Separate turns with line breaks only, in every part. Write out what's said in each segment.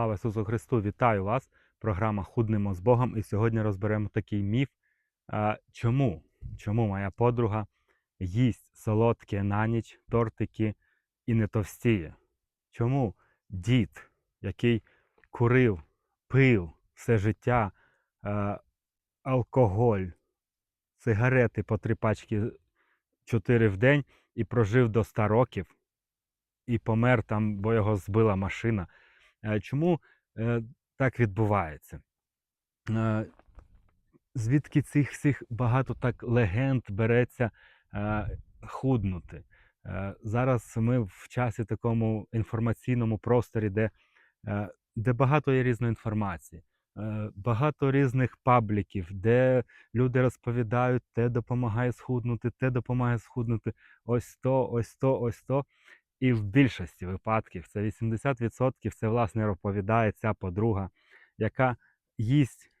Слава Ісусу Христу! Вітаю вас! Програма Худнемо з Богом. І сьогодні розберемо такий міф. Чому? Чому моя подруга їсть солодке на ніч, тортики і не товстіє? Чому дід, який курив, пив все життя, алкоголь, сигарети по три пачки 4 в день і прожив до 100 років, і помер там, бо його збила машина. Е, Чому е, так відбувається? Е, Звідки цих всіх багато так легенд береться худнути? Е, Зараз ми в часі такому інформаційному просторі, де, е, де багато є різної інформації, е, багато різних пабліків, де люди розповідають, те допомагає схуднути, те допомагає схуднути, ось то, ось то, ось то. І в більшості випадків це 80% це власне розповідає ця подруга, яка їсть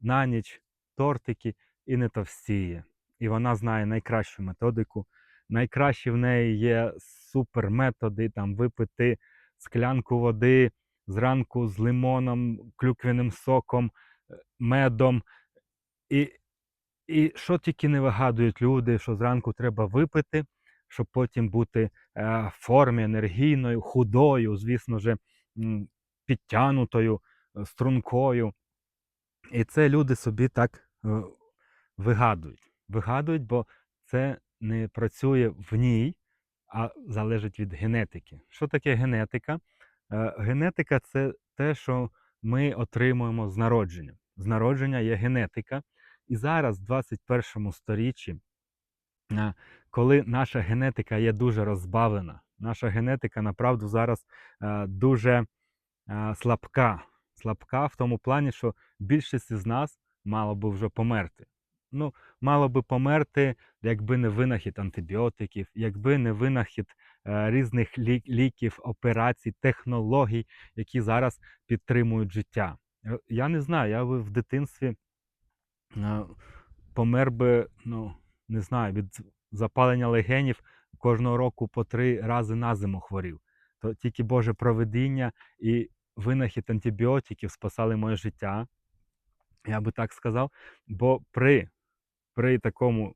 на ніч тортики і не товстіє. І вона знає найкращу методику. Найкращі в неї є суперметоди, там випити склянку води зранку з лимоном, клюквяним соком, е, медом. І, і що тільки не вигадують люди, що зранку треба випити, щоб потім бути е, в формі енергійною, худою, звісно ж, підтянутою, е, стрункою. І це люди собі так е, вигадують. Вигадують, бо це не працює в ній, а залежить від генетики. Що таке генетика? Генетика це те, що ми отримуємо з народження. З народження є генетика. І зараз, в 21 сторіччі, коли наша генетика є дуже розбавлена, наша генетика направду зараз е, дуже е, слабка. Слабка в тому плані, що більшість із нас мало би вже померти. Ну, мало би померти, якби не винахід антибіотиків, якби не винахід е, різних лі- ліків, операцій, технологій, які зараз підтримують життя. Е, Я не знаю, я би в дитинстві е, помер би, ну, не знаю, від запалення легенів кожного року по три рази на зиму хворів. То тільки Боже провидіння і винахід антибіотиків спасали моє життя. Я би так сказав. Бо при, при такому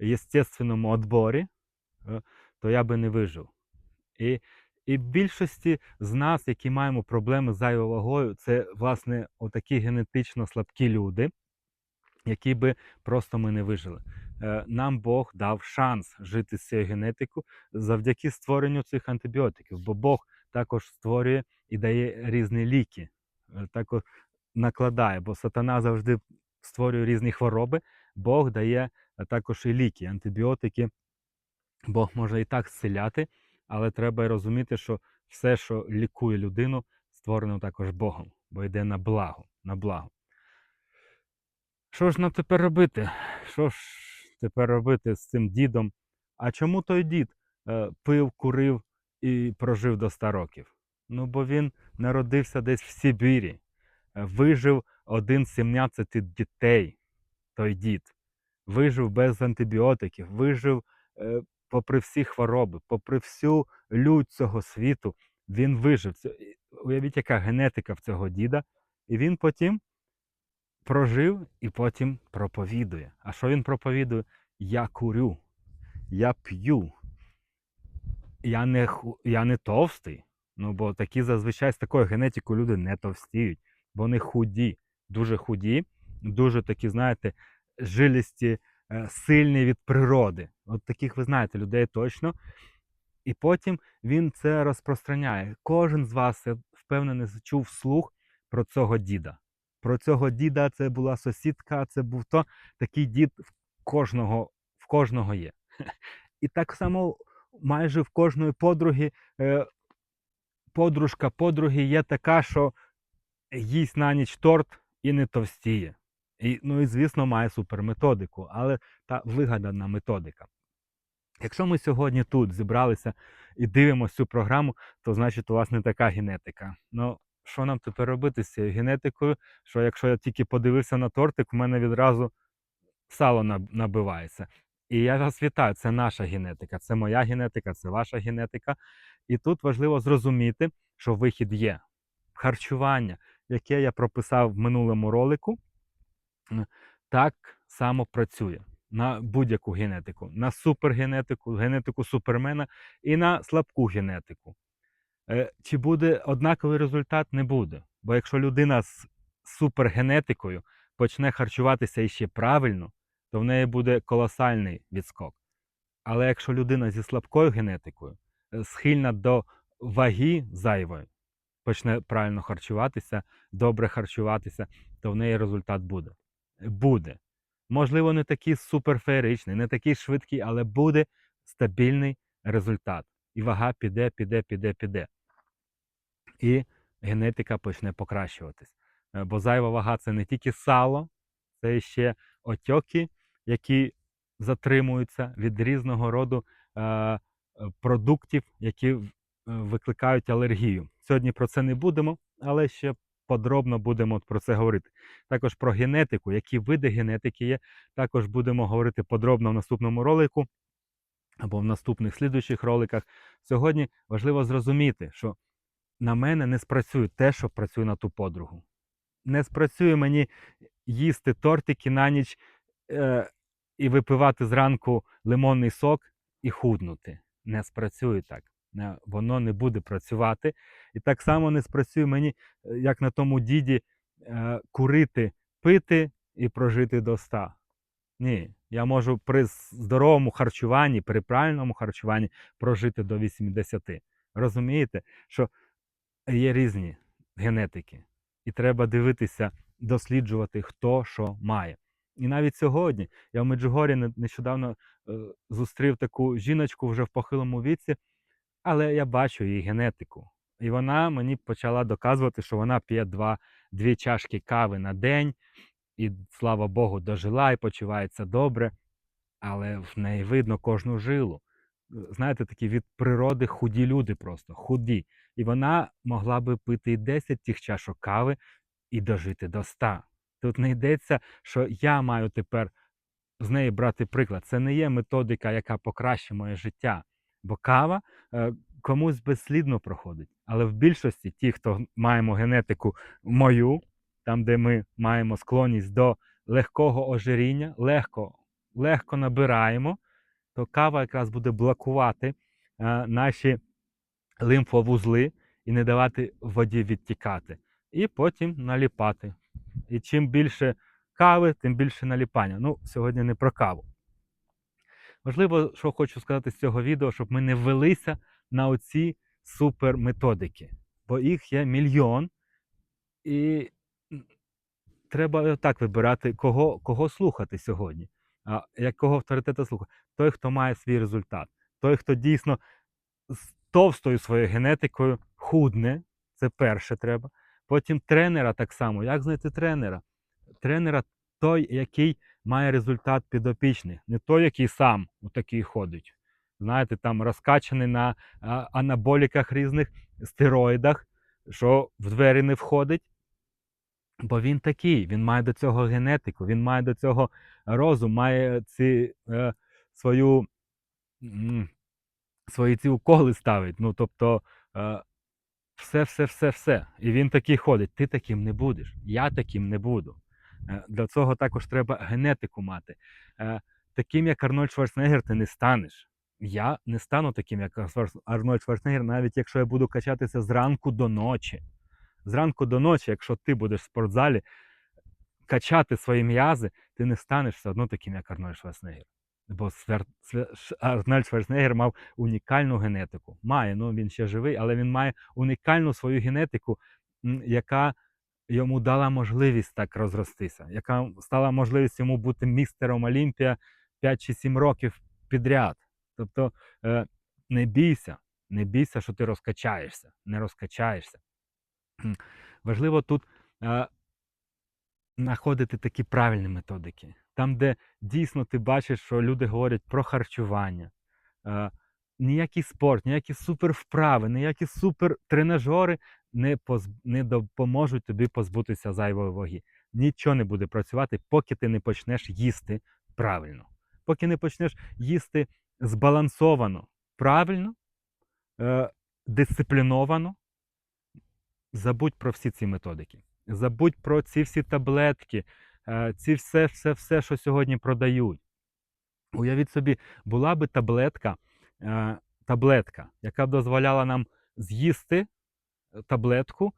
естественному відборі, е, то я би не вижив. І, і більшості з нас, які маємо проблеми з зайвою вагою, це власне отакі генетично слабкі люди, які би просто ми не вижили. Е, Нам Бог дав шанс жити з цією генетикою завдяки створенню цих антибіотиків, бо Бог також створює і дає різні ліки, е, також накладає, бо сатана завжди створює різні хвороби. Бог дає е, також і ліки, антибіотики. Бог може і так зціляти, але треба розуміти, що все, що лікує людину, створено також Богом, бо йде на благо, на благо. Що ж нам тепер робити? Що ж тепер робити з цим дідом? А чому той дід е, пив, курив і прожив до 100 років? Ну, бо він народився десь в Сибірі, е, вижив один з 17 дітей, той дід. Вижив без антибіотиків, вижив е, попри всі хвороби, попри всю лють цього світу, він вижив. Уявіть, яка генетика в цього діда. І він потім прожив і потім проповідує. А що він проповідує? Я курю, я п'ю, я не, я не товстий. Ну, бо такі зазвичай з такою генетикою люди не товстіють, вони худі, дуже худі, дуже такі, знаєте, жилісті, е, сильні від природи. От таких ви знаєте людей точно. І потім він це розпространяє. Кожен з вас, я впевнений, чув слух про цього діда. Про цього діда це була сусідка, це був то. Такий дід в кожного, в кожного є. І так само майже в кожної подруги, е, подружка подруги є така, що їсть на ніч торт і не товстіє. І, ну і звісно, має суперметодику, але та вигадана методика. Якщо ми сьогодні тут зібралися і дивимося цю програму, то значить у вас не така генетика. Ну, що нам тепер робити з цією генетикою? Що якщо я тільки подивився на тортик, у мене відразу сало набивається. І я вас вітаю, це наша генетика, це моя генетика, це ваша генетика. І тут важливо зрозуміти, що вихід є. харчування, яке я прописав в минулому ролику, так само працює на будь-яку генетику, на супергенетику, генетику супермена і на слабку генетику. Е, Чи буде однаковий результат? Не буде. Бо якщо людина з супергенетикою почне харчуватися іще правильно, то в неї буде колосальний відскок. Але якщо людина зі слабкою генетикою е, схильна до ваги зайвої, почне правильно харчуватися, добре харчуватися, то в неї результат буде. Буде. Можливо, не такий суперфеєричний, не такий швидкий, але буде стабільний результат. І вага піде, піде, піде, піде. І генетика почне покращуватись. Е, Бо зайва вага це не тільки сало, це ще отьоки, які затримуються від різного роду е, продуктів, які е, викликають алергію. Сьогодні про це не будемо, але ще подробно будемо про це говорити. Також про генетику, які види генетики є, також будемо говорити подробно в наступному ролику або в наступних слідуючих роликах. Сьогодні важливо зрозуміти, що на мене не спрацює те, що працює на ту подругу. Не спрацює мені їсти тортики на ніч е, і випивати зранку лимонний сок і худнути. Не спрацює так. Не- Воно не буде працювати. І так само не спрацює мені, е, як на тому діді, е, курити, пити і прожити до 100. Ні, я можу при здоровому харчуванні, при правильному харчуванні прожити до 80. Розумієте, що є різні генетики, і треба дивитися, досліджувати, хто що має. І навіть сьогодні я в Меджугорі нещодавно е, зустрів таку жіночку вже в похилому віці, але я бачу її генетику. І вона мені почала доказувати, що вона п'є два, дві чашки кави на день, і, слава Богу, дожила і почувається добре, але в неї видно кожну жилу. Знаєте, такі від природи худі люди просто, худі. І вона могла би пити і 10 тих чашок кави і дожити до 100. Тут не йдеться, що я маю тепер з неї брати приклад. Це не є методика, яка покращить моє життя. Бо кава е, комусь безслідно проходить. Але в більшості ті, хто маємо генетику мою, там, де ми маємо склонність до легкого ожиріння, легко, легко набираємо, то кава якраз буде блокувати е, наші лимфовузли і не давати воді відтікати. І потім наліпати. І чим більше кави, тим більше наліпання. Ну, сьогодні не про каву. Важливо, що хочу сказати з цього відео, щоб ми не велися на оці суперметодики, бо їх є мільйон, і треба так вибирати, кого, кого слухати сьогодні. А якого авторитета слухати? Той, хто має свій результат, той, хто дійсно товстою своєю генетикою худне, це перше треба. Потім тренера так само. Як знайти тренера? Тренера той, який має результат підопічний, не той, який сам такий ходить. Знаєте, там розкачаний на анаболіках різних стероїдах, що в двері не входить. Бо він такий, він має до цього генетику, він має до цього розум, має ці, е, свою, свої ці уколи ставить. Ну, тобто, е, все, все, все, все. І він такий ходить. Ти таким не будеш. Я таким не буду. Е, Для цього також треба генетику мати. Е, Таким, як Арнольд Шварценеггер, ти не станеш. Я не стану таким, як Арнольд Шварценеггер, навіть якщо я буду качатися зранку до ночі. Зранку до ночі, якщо ти будеш в спортзалі качати свої м'язи, ти не станеш все одно таким, як Арнольд Шварценеггер. Бо Арнольд Шварценеггер мав унікальну генетику. Має, ну він ще живий, але він має унікальну свою генетику, яка йому дала можливість так розростися, яка стала можливість йому бути містером Олімпія 5 чи 7 років підряд. Тобто е, не бійся, не бійся, що ти розкачаєшся, не розкачаєшся. Важливо тут е, знаходити такі правильні методики, там, де дійсно ти бачиш, що люди говорять про харчування. Е, ніякий спорт, ніякі супервправи, ніякі супертренажери не, поз... не допоможуть тобі позбутися зайвої ваги. Нічого не буде працювати, поки ти не почнеш їсти правильно. Поки не почнеш їсти збалансовано, правильно, е, дисципліновано, забудь про всі ці методики. Забудь про ці всі таблетки, ці все, все, все, що сьогодні продають. Уявіть собі, була би таблетка, е, таблетка, яка б дозволяла нам з'їсти е, таблетку,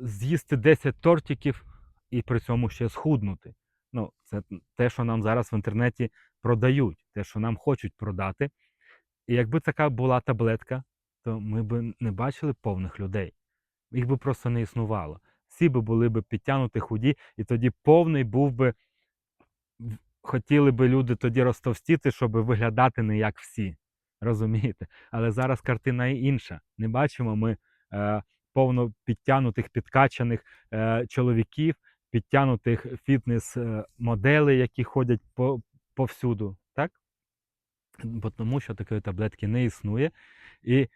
з'їсти 10 тортиків і при цьому ще схуднути. Ну, це те, що нам зараз в інтернеті продають, те, що нам хочуть продати. І якби така була таблетка, то ми б не бачили повних людей. Їх би просто не існувало. Всі би були б підтягнуті худі, і тоді повний був би. Хотіли би люди тоді розтовстіти, щоб виглядати не як всі. Розумієте? Але зараз картина інша. Не бачимо ми е, повно підтягнутих, підкачаних е, чоловіків, підтягнутих фітнес-моделей, які ходять по, повсюду. Так? Бо тому що такої таблетки не існує і,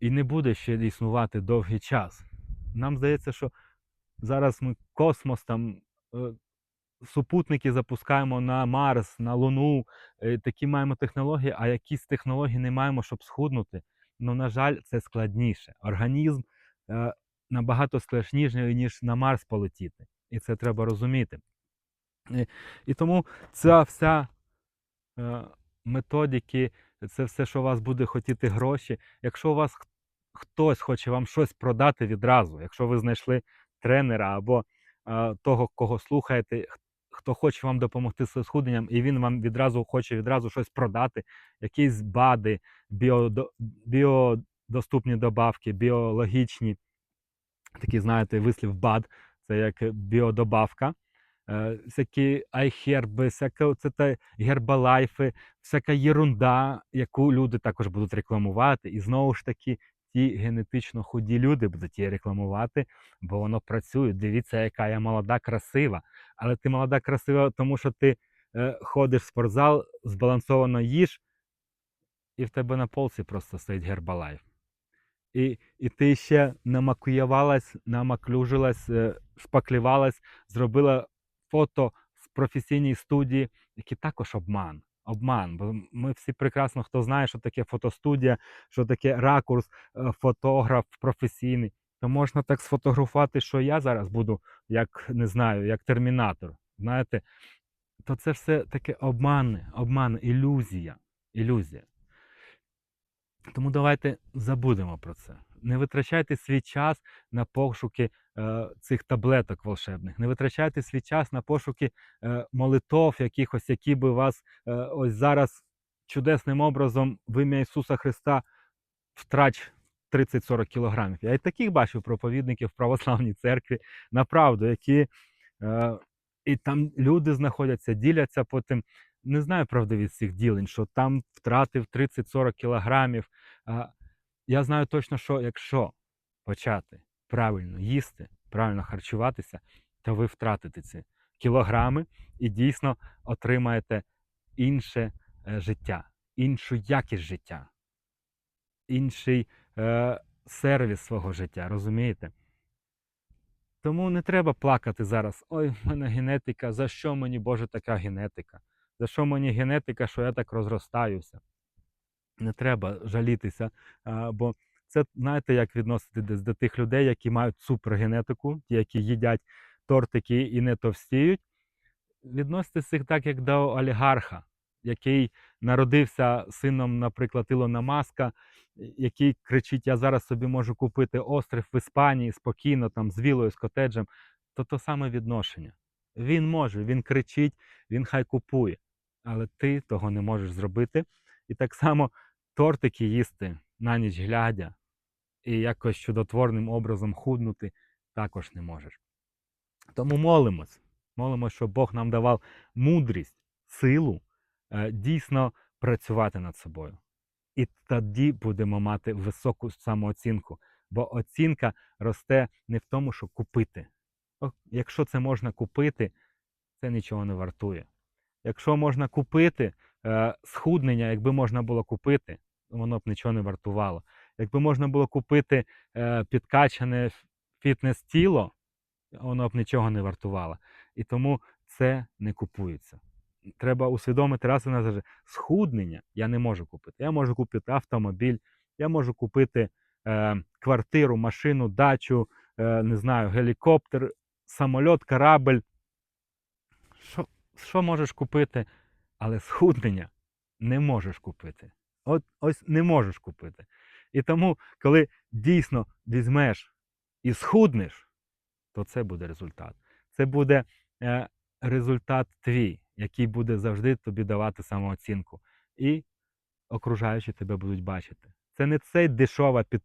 і не буде ще існувати довгий час. Нам здається, що зараз ми космос там. е, Супутники запускаємо на Марс, на Луну, е, такі маємо технології, а якісь технології не маємо, щоб схуднути. Ну, на жаль, це складніше. Організм е, набагато складніший, ніж на Марс полетіти. І це треба розуміти. І, і тому ця вся е, методики, це все, що у вас буде хотіти гроші. Якщо у вас хтось хоче вам щось продати відразу, якщо ви знайшли тренера або е, того, кого слухаєте, хто хоче вам допомогти з схудненням, і він вам відразу хоче відразу щось продати, якісь БАДи, біодоступні добавки, біологічні, такі, знаєте, вислів БАД, це як біодобавка. Е, всякі айхерби, всяка та гербалайфи, всяка єрунда, яку люди також будуть рекламувати. І знову ж таки, ті генетично худі люди будуть її рекламувати, бо воно працює. Дивіться, яка я молода, красива. Але ти молода, красива, тому що ти е, ходиш в спортзал, збалансовано їш, і в тебе на полці просто стоїть гербалайф. І, і ти ще намакуювалась, намаклюжилась, е, шпаклювалась, зробила фото в професійній студії, які також обман. Обман. Бо ми всі прекрасно, хто знає, що таке фотостудія, що таке ракурс, е, фотограф професійний. То можна так сфотографувати, що я зараз буду, як не знаю, як термінатор. Знаєте, то це все таке обман, обман, ілюзія. Ілюзія. Тому давайте забудемо про це. Не витрачайте свій час на пошуки цих таблеток волшебних. Не витрачайте свій час на пошуки е, молитов якихось, які би вас е, ось зараз чудесним образом в ім'я Ісуса Христа втрач 30-40 кілограмів. Я і таких бачив проповідників в православній церкві, направду, які е, і там люди знаходяться, діляться потім. Не знаю правдивість цих ділень, що там втратив 30-40 кілограмів. Я знаю точно, що якщо почати правильно їсти, правильно харчуватися, то ви втратите ці кілограми і дійсно отримаєте інше е, життя, іншу якість життя, інший е, сервіс свого життя, розумієте? Тому не треба плакати зараз. Ой, в мене генетика, за що мені Боже така генетика? За що мені генетика, що я так розростаюся? Не треба жалітися, бо це знаєте, як відносити десь до тих людей, які мають супергенетику, ті, які їдять тортики і не товстіють. Відноситися їх так, як до олігарха, який народився сином, наприклад, Ілона Маска, який кричить: Я зараз собі можу купити острів в Іспанії спокійно, там з вілою, з котеджем. То то саме відношення. Він може, він кричить, він хай купує, але ти того не можеш зробити. І так само тортики їсти на ніч глядя і якось чудотворним образом худнути також не можеш. Тому молимось. Молимось, щоб Бог нам давав мудрість, силу е, дійсно працювати над собою. І тоді будемо мати високу самооцінку. Бо оцінка росте не в тому, що купити. Якщо це можна купити, це нічого не вартує. Якщо можна купити е, схуднення, якби можна було купити, воно б нічого не вартувало. Якби можна було купити е, підкачане фітнес-тіло, воно б нічого не вартувало. І тому це не купується. Треба усвідомити раз і назавжди, схуднення я не можу купити. Я можу купити автомобіль, я можу купити е, квартиру, машину, дачу, е, не знаю, гелікоптер, самольот, корабель. Що, що можеш купити, але схуднення не можеш купити. От ось не можеш купити. І тому, коли дійсно візьмеш і схуднеш, то це буде результат. Це буде е, результат твій, який буде завжди тобі давати самооцінку. І окружаючі тебе будуть бачити. Це не цей дешова під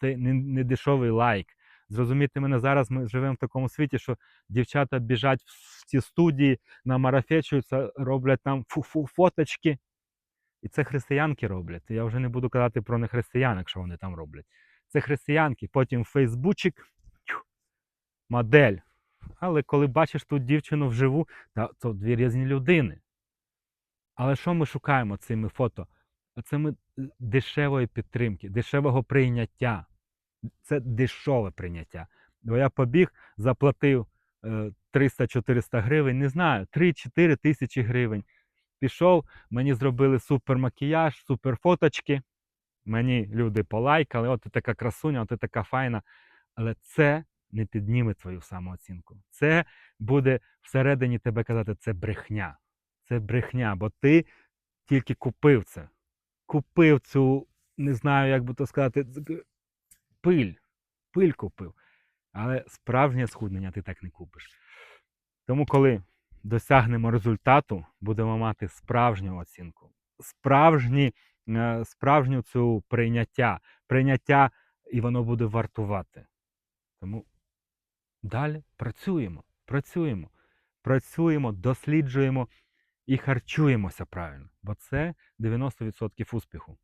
не, дешевий лайк. Зрозуміти мене зараз. Ми живемо в такому світі, що дівчата біжать в ці студії, намарафечуються, роблять там фу-фу фоточки. І це християнки роблять. Я вже не буду казати про нехристиянок, що вони там роблять. Це християнки, потім фейсбучик, модель. Але коли бачиш ту дівчину вживу, то дві різні людини. Але що ми шукаємо цими фото? Це ми е, дешевої підтримки, дешевого прийняття. Це дешеве прийняття. Бо я побіг, заплатив е, 300-400 гривень, не знаю, 3-4 тисячі гривень. Пішов, мені зробили супер макіяж, супер фоточки. Мені люди полайкали, от ти така красуня, от ти така файна. Але це не підніме твою самооцінку. Це буде всередині тебе казати, це брехня. Це брехня, бо ти тільки купив це. Купив цю, не знаю, як би то сказати, пиль. Пиль купив. Але справжнє схуднення ти так не купиш. Тому, коли досягнемо результату, будемо мати справжню оцінку, справжні, е, справжню цю прийняття, прийняття, і воно буде вартувати. Тому далі працюємо, працюємо, працюємо, досліджуємо і харчуємося правильно, бо це 90% успіху.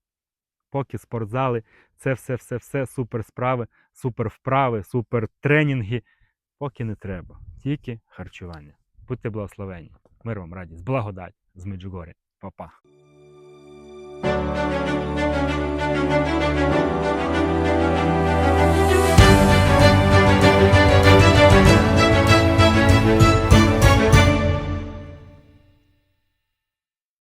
Поки спортзали, це все, все, все, супер справи, супер вправи, супер тренінги. Поки не треба, тільки харчування. Будьте благословені. Мир вам радість, благодать з Меджугорі. Па-па.